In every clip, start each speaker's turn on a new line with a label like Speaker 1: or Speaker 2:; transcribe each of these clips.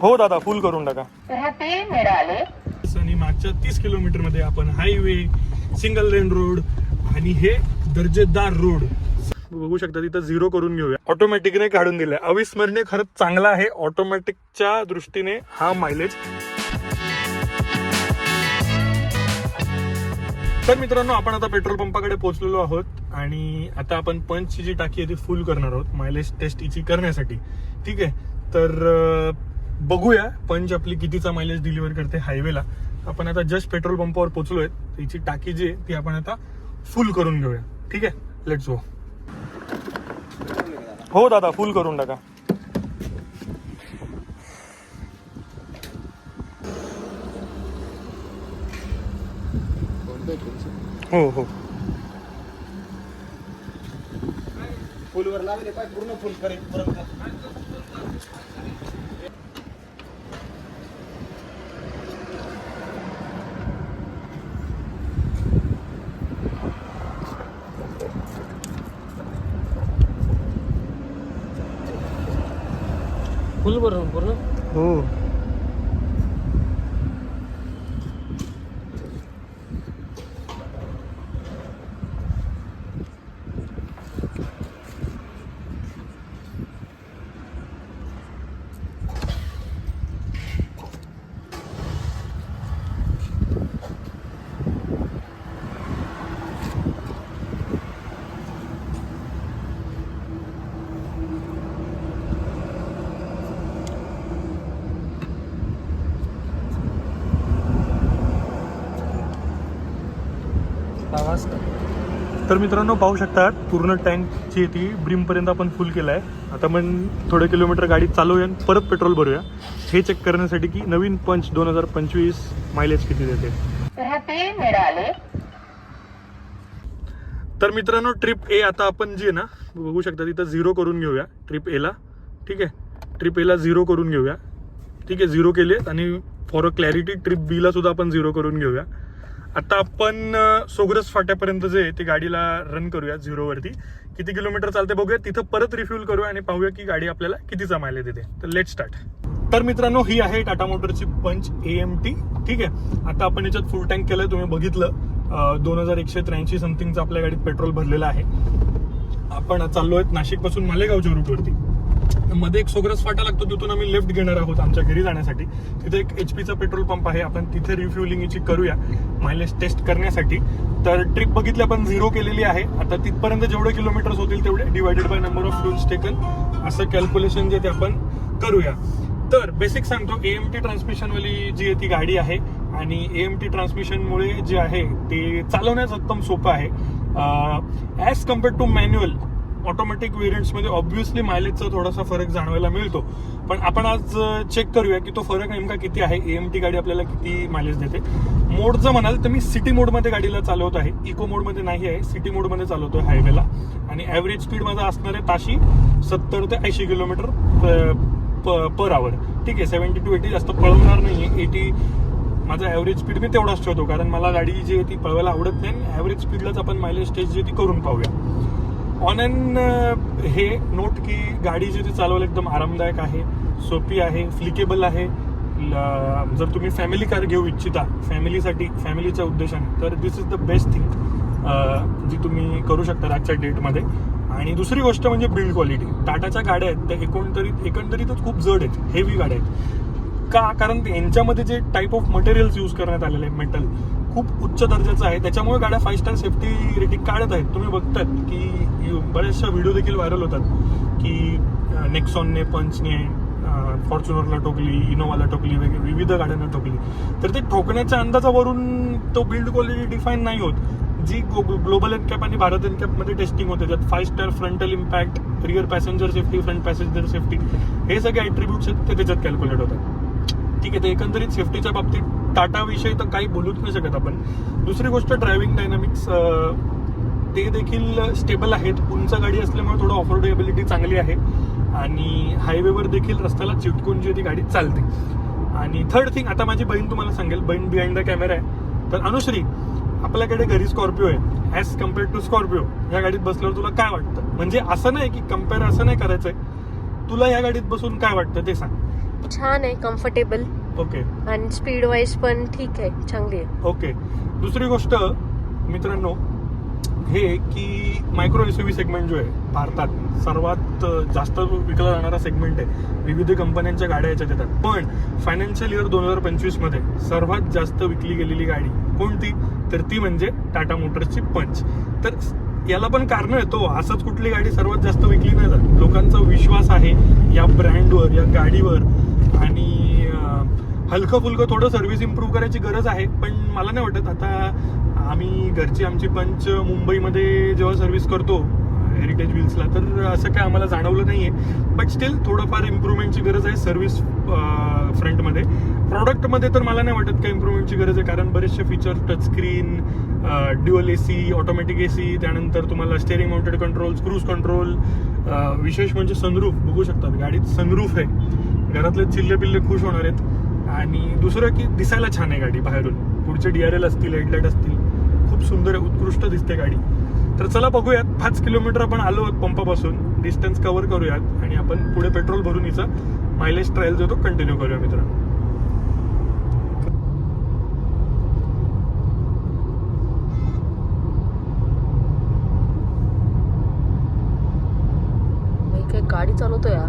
Speaker 1: हो दादा फुल करून टाका. आणि मागच्या तीस किलोमीटरमध्ये आपण हायवे सिंगल लेन रोड आणि हे दर्जेदार रोड बघू शकता तिथं झिरो करून घेऊया. ऑटोमॅटिकने काढून दिलाय. अविस्मरणीय खरंच चांगला आहे. ऑटोमॅटिकच्या दृष्टीने हा मायलेज तर मित्रांनो आपण आता पेट्रोल पंपाकडे पोहोचलेलो आहोत आणि आता आपण पंचची जी टाकी आहे ती फुल करणार आहोत मायलेज टेस्ट हिची करण्यासाठी. ठीक आहे? तर बघूया पंच आपली कितीचा मायलेज डिलिव्हर करते हायवेला आपण आता जस्ट पेट्रोल पंपावर पोहोचलोय हिची टाकी जी आहे ती आपण आता फुल करून घेऊया. ठीक आहे? लेट्स गो हो दादा फुल करून टाका. हो हो.
Speaker 2: फुलवर लागले पाय पूर्ण फुल करेपर्यंत
Speaker 3: फुल भरून पूर्ण
Speaker 1: हो
Speaker 3: आवाज
Speaker 1: तर मित्रांनो पाहू शकतात पूर्ण टँकची आहे ती ब्रिमपर्यंत आपण फुल केलं आहे आता आपण थोडे किलोमीटर गाडी चालवूया आणि परत पेट्रोल भरूया. हे चेक करण्यासाठी की नवीन पंच दोन हजार पंचवीस मायलेज किती देते. तर मित्रांनो ट्रिप ए आता आपण जी आहे ना बघू शकता तिथं झिरो करून घेऊया. ट्रिप एला ठीक आहे? ट्रिप एला झिरो करून घेऊया. ठीक आहे? झिरो केले आणि फॉर अ क्लॅरिटी ट्रिप बीला सुद्धा आपण झिरो करून घेऊया. आता आपण सोग्रस सोगरस फाट्यापर्यंत जे आहे ते गाडीला रन करूया झिरोवरती किती किलोमीटर चालते बघूया. तिथं परत रिफ्यूल करूया आणि पाहूया की गाडी आपल्याला कितीचा मायलेज देते तर लेट स्टार्ट तर मित्रांनो ही आहे टाटा मोटरची पंच ए एम टी ठीक आहे? आता आपण याच्यात फुल टँक केलंय. तुम्ही बघितलं. दोन हजार एकशे त्र्याऐंशी समथिंगचं आपल्या गाडीत पेट्रोल भरलेलं आहे. आपण चाललोय नाशिकपासून मालेगावच्या रूटवरती मध्ये एक सोगरस फाटा लागतो तिथून आम्ही लेफ्ट घेणार आहोत आमच्या घरी जाण्यासाठी. तिथे एक एच पीचा पेट्रोल पंप आहे आपण तिथे रिफ्युलिंगची करूया मायलेज टेस्ट करण्यासाठी. तर ट्रिप बघितली आपण झिरो केलेली आहे. आता तिथपर्यंत जेवढे किलोमीटर्स होतील तेवढे divided by number of fuels taken असं कॅल्क्युलेशन जे ते आपण करूया. तर बेसिक सांगतो एएमटी टी ट्रान्समिशनवाली जी आहे ती गाडी आहे. आणि एएमटी ट्रान्समिशनमुळे जे आहे ते चालवण्यास एकदम सोपं आहे. As compared to manual automatic व्हेरियंट्समध्ये obviously मायलेजचा थोडासा फरक जाणवायला मिळतो. पण आपण आज चेक करूया की तो फरक नेमका किती आहे? एम टी गाडी आपल्याला किती मायलेज देते? मोडचं म्हणाल तर मी सिटी मोडमध्ये गाडीला चालवत आहे. इको मोडमध्ये नाही आहे. सिटी मोडमध्ये चालवतोय हायवेला आणि ॲव्हरेज स्पीड माझा असणार आहे ताशी सत्तर ते ऐंशी किलोमीटर पर आवर ठीक आहे सेव्हन्टी टू एटी जास्त पळवणार नाही आहे एटी माझा ॲव्हरेज स्पीड मी तेवढाच ठेवतो. कारण मला गाडी जी आहे ती पळवायला आवडत नाही. ॲव्हरेज स्पीडलाच आपण मायलेज टेस्ट जी ती करून पाहूया. ऑन अँड हे नोट की गाडी जी ती चालवायला एकदम आरामदायक आहे सोपी आहे फ्लिकेबल आहे. ल- जर तुम्ही फॅमिली कार घेऊ इच्छिता फॅमिलीसाठी फॅमिलीच्या उद्देशाने तर this is the best thing जी तुम्ही करू शकता आजच्या डेटमध्ये आणि दुसरी गोष्ट म्हणजे बिल्ड क्वालिटी टाटाच्या गाड्या आहेत त्या एकंदरीत एकंदरीतच खूप जड आहेत हेवी गाड्या आहेत. का? कारण यांच्यामध्ये जे टाईप ऑफ मटेरियल्स यूज करण्यात आलेले आहे मेटल खूप उच्च दर्जाचं आहे. त्याच्यामुळे गाड्या फाईव्ह स्टार सेफ्टी रेटिंग काढत आहेत. तुम्ही बघतात की बऱ्याचशा व्हिडिओ देखील व्हायरल होतात की नेक्सॉनने पंचने फॉर्च्युनरला टोकली इनोवाला टोकली वगैरे विविध गाड्यांना टोकली. तर ते ठोकण्याच्या अंदाजावरून तो बिल्ड क्वालिटी डिफाईन नाही होत. जी ग्लोबल एनकॅप आणि भारत एनकॅपमध्ये टेस्टिंग होते त्यात five star frontal impact rear passenger safety front passenger safety हे सगळे ॲट्रिब्यूट्स आहेत ते त्याच्यात कॅल्क्युलेट होतात. ठीक आहे तर एकंदरीत सेफ्टीच्या बाबतीत टाटाविषयी तर काही बोलूच नाही शकत आपण. दुसरी गोष्ट ड्रायव्हिंग डायनामिक्स ते देखील स्टेबल आहेत. उंच गाडी असल्यामुळे थोडं ऑफरोडेबिलिटी चांगली आहे. आणि हायवेवर देखील रस्त्याला चिटकून जी ती गाडी चालते. आणि थर्ड थिंग आता माझी बहीण तुम्हाला सांगेल बहीण बिहाइंड द कॅमेरा आहे. तर अनुश्री आपल्याकडे घरी स्कॉर्पिओ आहे. ॲज कम्पेअर्ड टू स्कॉर्पिओ या गाडीत बसल्यावर तुला काय वाटतं? म्हणजे असं नाही की कंपेअर असं नाही करायचंय. तुला या गाडीत बसून काय वाटतं ते सांग.
Speaker 4: छान आहे कम्फर्टेबल
Speaker 1: ओके
Speaker 4: आणि स्पीड वाईज पण ठीक आहे चांगली आहे.
Speaker 1: ओके दुसरी गोष्ट मित्रांनो हे की मायक्रो एस सेगमेंट जो आहे भारतात सर्वात जास्त विकला जाणारा सेगमेंट आहे. विविध कंपन्यांच्या गाड्या याच्यात येतात. पण फायनान्शियल इयर दोन हजार पंचवीसमध्ये सर्वात जास्त विकली गेलेली गाडी कोणती? तर ती म्हणजे टाटा मोटर्सची पंच. तर याला पण कारण येतो असंच कुठली गाडी सर्वात जास्त विकली नाही जात. लोकांचा विश्वास आहे या ब्रँडवर या गाडीवर. आणि हलकं फुलकं थोडं सर्व्हिस इम्प्रूव्ह करायची गरज आहे पण मला नाही वाटत. आता आम्ही घरची आमची पंच मुंबईमध्ये जेव्हा सर्व्हिस करतो हेरिटेज व्हील्सला तर असं काय आम्हाला जाणवलं नाही आहे बट स्टील थोडंफार इम्प्रूव्हमेंटची गरज आहे सर्व्हिस फ्रंटमध्ये प्रॉडक्टमध्ये तर मला नाही वाटत काय इम्प्रूव्हमेंटची गरज आहे कारण बरेचसे features touchscreen dual A C automatic A C त्यानंतर तुम्हाला steering mounted control cruise control विशेष म्हणजे सनरूफ बघू शकतात गाडीत सनरूफ आहे. घरातले चिल्ले पिल्ले खुश होणार आहेत. आणि दुसरं की दिसायला छान आहे गाडी बाहेरून. पुढचे डी आर एल असतील हेडलाईट असतील. खूप सुंदर आहे उत्कृष्ट दिसते गाडी. तर चला बघूयात पाच किलोमीटर आपण आलो आहोत पंपापासून. डिस्टन्स कव्हर करूयात आणि आपण पुढे पेट्रोल भरून हिचा मायलेज ट्रायल जो तो कंटिन्यू करूया मित्रांनो.
Speaker 4: गाडी चालवतो या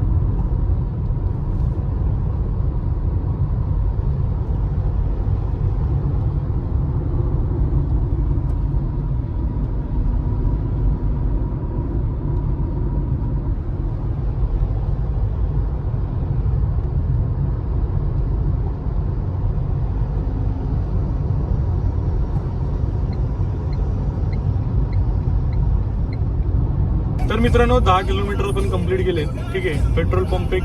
Speaker 1: तर मित्रांनो दहा किलोमीटर आपण कंप्लीट केले. ठीक आहे? पेट्रोल पंप एक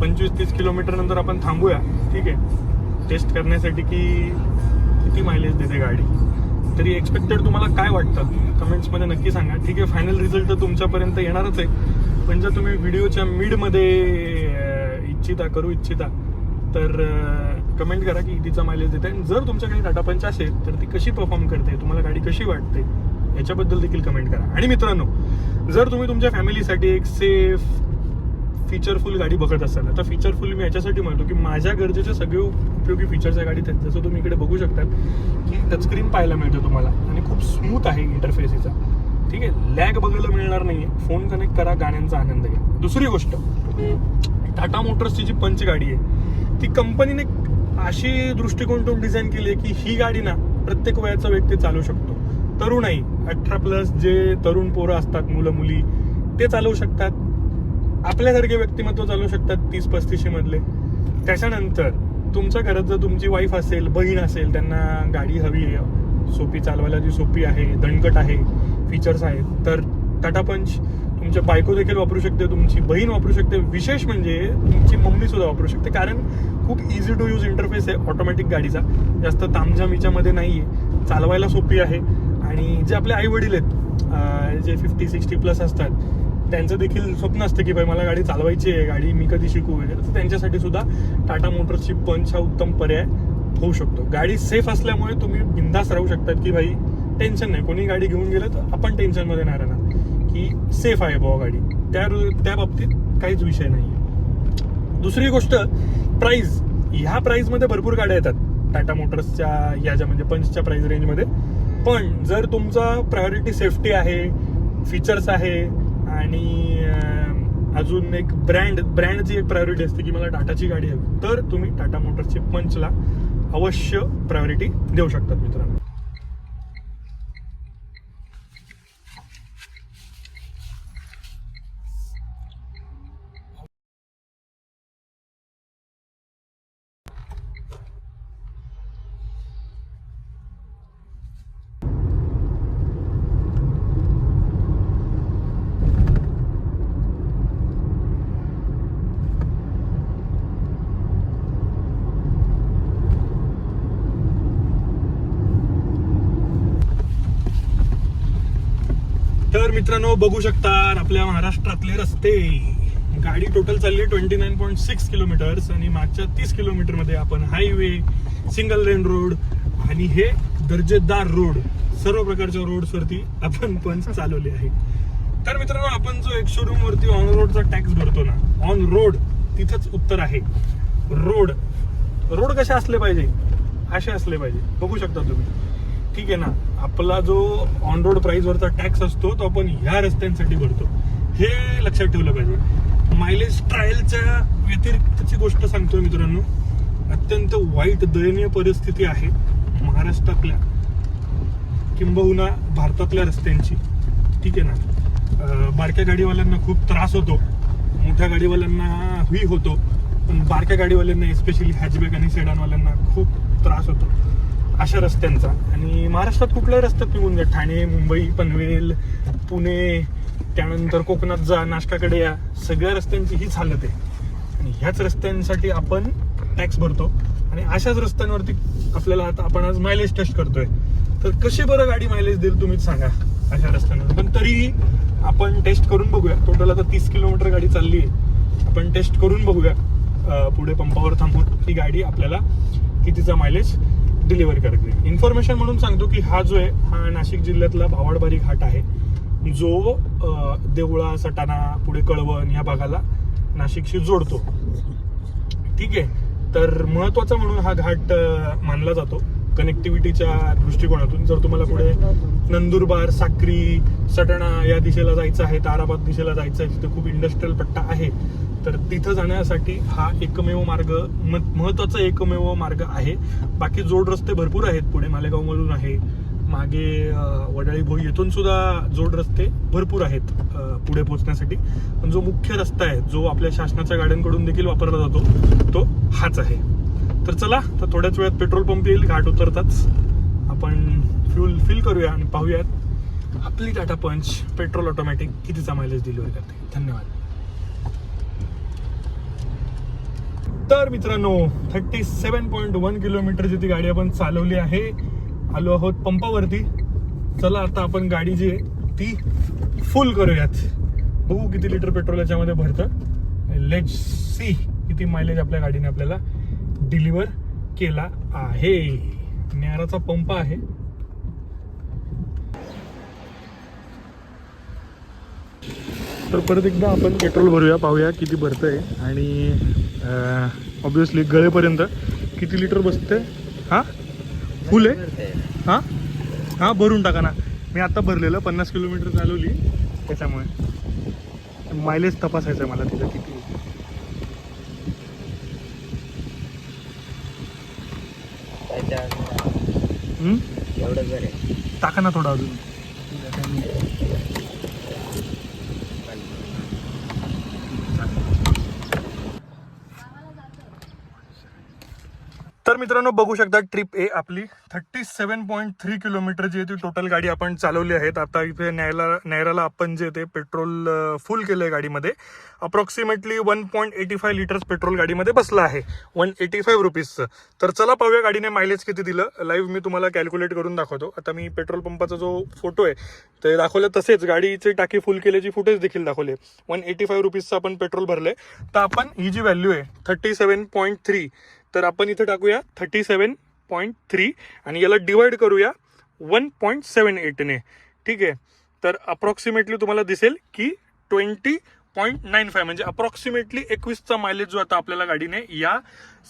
Speaker 1: पंचवीस तीस किलोमीटर नंतर आपण थांबूया. ठीक आहे? टेस्ट करण्यासाठी की किती मायलेज देते गाडी? तरी एक्सपेक्टेड तुम्हाला काय वाटतं? कमेंट्समध्ये नक्की सांगा. ठीक आहे? फायनल रिझल्ट तर तुमच्यापर्यंत येणारच आहे. पण जर तुम्ही व्हिडिओच्या मिडमध्ये इच्छिता करू इच्छिता तर कमेंट करा की तिचा मायलेज देते. आणि जर तुमच्याकडे टाटा पंच असेल तर ती कशी परफॉर्म करते? तुम्हाला गाडी कशी वाटते? याच्याबद्दल देखील कमेंट करा. आणि मित्रांनो जर तुम्ही तुमच्या फॅमिलीसाठी एक सेफ फीचरफुल गाडी बघत असाल आता फीचरफुल मी याच्यासाठी म्हणतो की माझ्या गरजेचे सगळे उपयोगी फीचर्स या गाडीत आहेत. जसं तुम्ही इकडे बघू शकता की टचस्क्रीन पाहायला मिळतो तुम्हाला. आणि खूप स्मूथ आहे इंटरफेसीचा ठीक आहे? लॅग बघायला मिळणार नाहीये. फोन कनेक्ट करा गाण्यांचा आनंद घ्या. दुसरी गोष्ट टाटा मोटर्सची जी पंच गाडी आहे ती कंपनीने अशी दृष्टिकोन ठेवून डिझाईन केली आहे की ही गाडी ना प्रत्येक वयाचा व्यक्ती चालू शकतो. तरुणाई अठरा प्लस जे तरुण पोरं असतात मुलं मुली ते चालवू शकतात. आपल्यासारखे व्यक्तिमत्व चालवू शकतात तीस पस्तीसशे मधले. त्याच्यानंतर तुमच्या घरात जर तुमची वाईफ असेल बहीण असेल त्यांना गाडी हवी आहे. सोपी चालवायला जी सोपी आहे दणकट आहे फीचर्स आहेत तर टाटा पंच तुमच्या बायको देखील वापरू शकते तुमची बहीण वापरू शकते. विशेष म्हणजे तुमची मम्मी सुद्धा वापरू शकते. कारण खूप इझी टू यूज इंटरफेस आहे ऑटोमॅटिक गाडीचा. जास्त तामझामीच्यामध्ये नाही आहे चालवायला सोपी आहे. आणि जे आपले आई वडील आहेत जे फिफ्टी सिक्स्टी प्लस असतात त्यांचं देखील स्वप्न असतं की भाई मला गाडी चालवायची आहे गाडी मी कधी शिकू वगैरे. तर त्यांच्यासाठी सुद्धा टाटा मोटर्सची पंच हा उत्तम पर्याय होऊ शकतो. गाडी सेफ असल्यामुळे तुम्ही बिंदास राहू शकतात की भाई टेन्शन नाही. कोणी गाडी घेऊन गेलं तर आपण टेन्शनमध्ये नाही राहणार. की सेफ आहे बुवा गाडी. त्या त्या बाबतीत काहीच विषय नाही आहे दुसरी गोष्ट प्राईज ह्या प्राईजमध्ये भरपूर गाड्या येतात. टाटा मोटर्सच्या या ज्या म्हणजे पंचच्या प्राईज रेंजमध्ये पण जर तुमचा प्रायोरिटी सेफ्टी आहे फीचर्स आहे आणि अजून एक ब्रँड ब्रँडची एक प्रायोरिटी असते की मला टाटाची गाडी हवी तर तुम्ही टाटा मोटर्सची पंचला अवश्य प्रायोरिटी देऊ शकतात मित्रांनो तर मित्रांनो बघू शकता आपल्या महाराष्ट्रातले रस्ते. गाडी टोटल चालली twenty nine point six kilometres आणि मागच्या तीस किलोमीटरमध्ये आपण हायवे सिंगल लेन रोड आणि हे दर्जेदार रोड सर्व प्रकारच्या रोड्स वरती आपण पण चालवले आहे. तर मित्रांनो आपण जो एक शोरूम वरती ऑन रोडचा टॅक्स भरतो ना ऑन रोड तिथंच उत्तर आहे. रोड रोड कसे असले पाहिजे? असे असले पाहिजे. बघू शकता तुम्ही. ठीक आहे ना? आपला जो ऑन रोड प्राईजवरचा टॅक्स असतो तो आपण ह्या रस्त्यांसाठी भरतो. हे लक्षात ठेवलं पाहिजे. मायलेज ट्रायलच्या व्यतिरिक्तची गोष्ट सांगतोय मित्रांनो. अत्यंत वाईट दयनीय परिस्थिती आहे महाराष्ट्रातल्या किंबहुना भारतातल्या रस्त्यांची. ठीक आहे ना? बारक्या गाडीवाल्यांना खूप त्रास होतो. मोठ्या गाडीवाल्यांनाही होतो. पण बारक्या गाडीवाल्यांना एस्पेशली हॅचबॅक आणि सेडानवाल्यांना खूप त्रास होतो. अशा रस्त्यांचा. आणि महाराष्ट्रात कुठल्याही रस्त्यात निघून जा ठाणे मुंबई पनवेल पुणे त्यानंतर कोकणात जा नाशकाकडे या सगळ्या रस्त्यांची हीच हालत आहे. आणि ह्याच रस्त्यांसाठी आपण टॅक्स भरतो. आणि अशाच रस्त्यांवरती आपल्याला आता आपण आज मायलेज टेस्ट करतोय. तर कशी बरं गाडी मायलेज देईल तुम्हीच सांगा अशा रस्त्यांवर पण तरीही आपण टेस्ट करून बघूया. टोटल आता तीस किलोमीटर गाडी चालली आहे. आपण टेस्ट करून बघूया. पुढे पंपावर थांबून ही गाडी आपल्याला कितीचा मायलेज डिलिव्हर करते इन्फॉर्मेशन म्हणून सांगतो की हा जो आहे हा नाशिक जिल्ह्यातला भावाडबारी घाट आहे. जो देवळा सटाणा पुढे कळवण या भागाला नाशिकशी जोडतो. ठीक आहे? तर महत्त्वाचा म्हणून हा घाट मानला जातो. कनेक्टिव्हिटीच्या दृष्टिकोनातून जर तुम्हाला पुढे नंदुरबार साक्री सटाणा या दिशेला जायचं आहे ताराबाद दिशेला जायचं आहे तिथे खूप इंडस्ट्रियल पट्टा आहे तर तिथं जाण्यासाठी हा एकमेव मार्ग महत्त्वाचा एकमेव मार्ग आहे. बाकी जोड रस्ते भरपूर आहेत पुढे मालेगावमधून आहे मागे वडाळी भोई येथून सुद्धा जोड रस्ते भरपूर आहेत पुढे पोहोचण्यासाठी. पण जो मुख्य रस्ता आहे जो आपल्या शासनाच्या गाड्यांकडून देखील वापरला जातो तो हाच आहे. तर चला तर थोड्याच वेळात पेट्रोल पंप येईल घाट उतरताच. आपण फ्यूल फिल करूया आणि पाहूयात. आपली टाटा पंच पेट्रोल ऑटोमॅटिक कितीचा मायलेज डिलिव्हर करते. धन्यवाद. तर मित्रांनो थर्टी सेवन पॉईंट वन किलोमीटरची ती गाडी आपण चालवली आहे आलो आहोत पंपावरती. चला आता आपण गाडी जी आहे ती फुल करूयात. बघू किती लिटर पेट्रोल याच्यामध्ये भरतं. लेट सी किती मायलेज आपल्या गाडीने आपल्याला डिलिव्हर केला आहे. न्याराचा पंप आहे. तर परत एकदा आपण पेट्रोल भरूया पाहूया किती भरतंय. आणि ऑब्विसली गळेपर्यंत किती लिटर बसते हा? फुल आहे? हा? हा भरून टाका ना. मी आता भरलेलं पन्नास किलोमीटर चालवली. त्याच्यामुळे मायलेज तपासायचं आहे मला तिथं किती. आहे. हम्म?
Speaker 2: एवढं जर आहे
Speaker 1: टाका ना थोडा अजून तर मित्रांनो बघू शकता ट्रिप ए आपली. Thirty seven point three kilometre जी आहे ती टोटल गाडी आपण चालवली आहेत. आता इथे न्यायला नैराला आपण जे ते पेट्रोल फुल केलंय गाडीमध्ये. Approximately one point eighty five litres petrol गाडीमध्ये बसलं आहे. वन एटी फाईव्ह रुपीजचं तर चला पाहूया गाडीने मायलेज किती दिलं. लाईव्ह मी तुम्हाला कॅल्क्युलेट करून दाखवतो. आता मी पेट्रोल पंपाचा जो फोटो आहे ते दाखवलं तसेच. गाडीची टाकी फुल केल्याची फुटेज देखील दाखवले वन एटी फाईव्ह रुपीजचं आपण पेट्रोल भरले तर आपण ही जी व्हॅल्यू आहे थर्टी सेवन पॉईंट थ्री तर आपण इथं टाकूया थर्टी सेवन पॉईंट थ्री आणि याला डिवाइड करूया वन पॉईंट सेवन एटने ठीक आहे? तर अप्रॉक्सिमेटली तुम्हाला दिसेल की ट्वेंटी पॉईंट नाईन फाय म्हणजे अप्रॉक्सिमेटली एकवीसचा मायलेज जो आता आपल्याला गाडीने या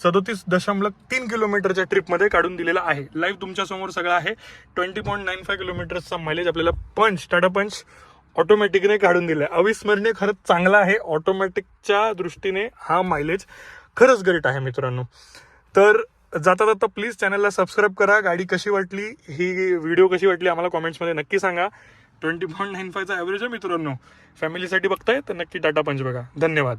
Speaker 1: सदोतीस दशमलव तीन किलोमीटरच्या ट्रिपमध्ये काढून दिलेला आहे. लाईव्ह तुमच्यासमोर सगळं आहे. ट्वेंटी पॉईंट नाईन फाय किलोमीटरचा मायलेज आपल्याला पंच टाटा पंच ऑटोमॅटिकने काढून दिलाय. अविस्मरणीय खरंच चांगला आहे. ऑटोमॅटिकच्या दृष्टीने हा मायलेज खरंच ग्रेट आहे मित्रांनो. तर जाता जाता प्लीज चॅनलला सबस्क्राईब करा. गाडी कशी वाटली? ही व्हिडिओ कशी वाटली आम्हाला कॉमेंट्समध्ये नक्की सांगा. ट्वेंटी पॉईंट नाईन फायचा ॲव्हरेज आहे मित्रांनो. फॅमिलीसाठी बघताय तर नक्की टाटा पंच बघा. धन्यवाद.